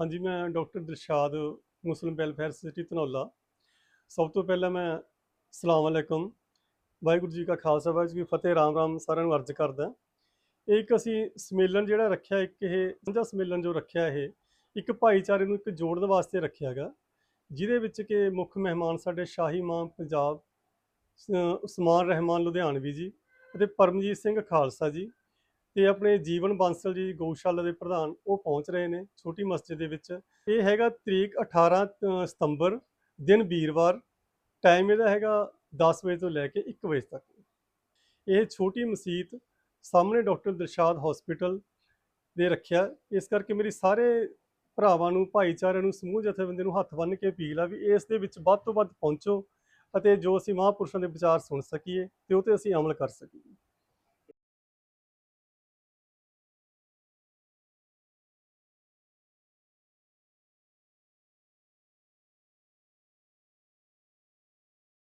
ਹਾਂਜੀ, ਮੈਂ doctor Dilshad, Muslim welfare society, Dhanaula. ਸਭ ਤੋਂ ਪਹਿਲਾਂ ਮੈਂ ਅਸਲਾਮ ਅਲੈਕੁਮ। ਵਾਹਿਗੁਰੂ ਜੀ ਕਾ ਖਾਲਸਾ, ਵਾਹਿਗੁਰੂ ਜੀ ਕੀ ਫਤਿਹ। ਰਾਮ ਰਾਮ ਸਾਰਿਆਂ ਨੂੰ ਅਰਜ਼ ਕਰਦਾ। ਇਹ ਇੱਕ ਅਸੀਂ ਸੰਮੇਲਨ ਜਿਹੜਾ ਰੱਖਿਆ, ਇੱਕ ਇਹ ਸਾਂਝਾ ਸੰਮੇਲਨ ਜੋ ਰੱਖਿਆ ਇਹ, ਇੱਕ ਭਾਈਚਾਰੇ ਨੂੰ ਇੱਕ ਜੋੜਨ ਵਾਸਤੇ ਰੱਖਿਆ ਹੈਗਾ, ਜਿਹਦੇ ਵਿੱਚ ਕਿ ਮੁੱਖ ਮਹਿਮਾਨ ਸਾਡੇ ਸ਼ਾਹੀ ਇਮਾਮ ਪੰਜਾਬ ਉਸਮਾਨ ਰਹਿਮਾਨ ਲੁਧਿਆਣਵੀ ਜੀ ਅਤੇ ਪਰਮਜੀਤ ਸਿੰਘ ਖਾਲਸਾ ਜੀ। ਤੇ ਆਪਣੇ ਜੀਵਨ ਬਾਂਸਲ ਜੀ ਗਊਸ਼ਾਲਾ ਦੇ ਪ੍ਰਧਾਨ ਉਹ ਪਹੁੰਚ ਰਹੇ ਨੇ ਛੋਟੀ ਮਸਜਿਦ ਦੇ ਵਿੱਚ। ਇਹ ਹੈਗਾ ਤਰੀਕ 18 ਸਤੰਬਰ ਦਿਨ ਵੀਰਵਾਰ। ਟਾਈਮ ਇਹਦਾ ਹੈਗਾ 10 ਵਜੇ ਤੋਂ ਲੈ ਕੇ 1 ਵਜੇ ਤੱਕ। ਇਹ ਛੋਟੀ ਮਸਜਿਦ ਸਾਹਮਣੇ ਡਾਕਟਰ ਦਿਲਸ਼ਾਦ ਹਸਪੀਟਲ ਦੇ ਰੱਖਿਆ। ਇਸ ਕਰਕੇ ਮੇਰੀ ਸਾਰੇ ਭਰਾਵਾਂ ਨੂੰ, ਭਾਈਚਾਰਿਆਂ ਨੂੰ, ਸਮੂਹ ਜਥੇਬੰਦੀ ਨੂੰ ਹੱਥ ਬੰਨ੍ਹ ਕੇ ਅਪੀਲ ਆ ਵੀ ਇਸ ਦੇ ਵਿੱਚ ਵੱਧ ਤੋਂ ਵੱਧ ਪਹੁੰਚੋ ਅਤੇ ਜੋ ਅਸੀਂ ਮਹਾਂਪੁਰਸ਼ਾਂ ਦੇ ਵਿਚਾਰ ਸੁਣ ਸਕੀਏ ਤੇ ਉਹ ਤੇ ਅਸੀਂ ਅਮਲ ਕਰ ਸਕੀਏ।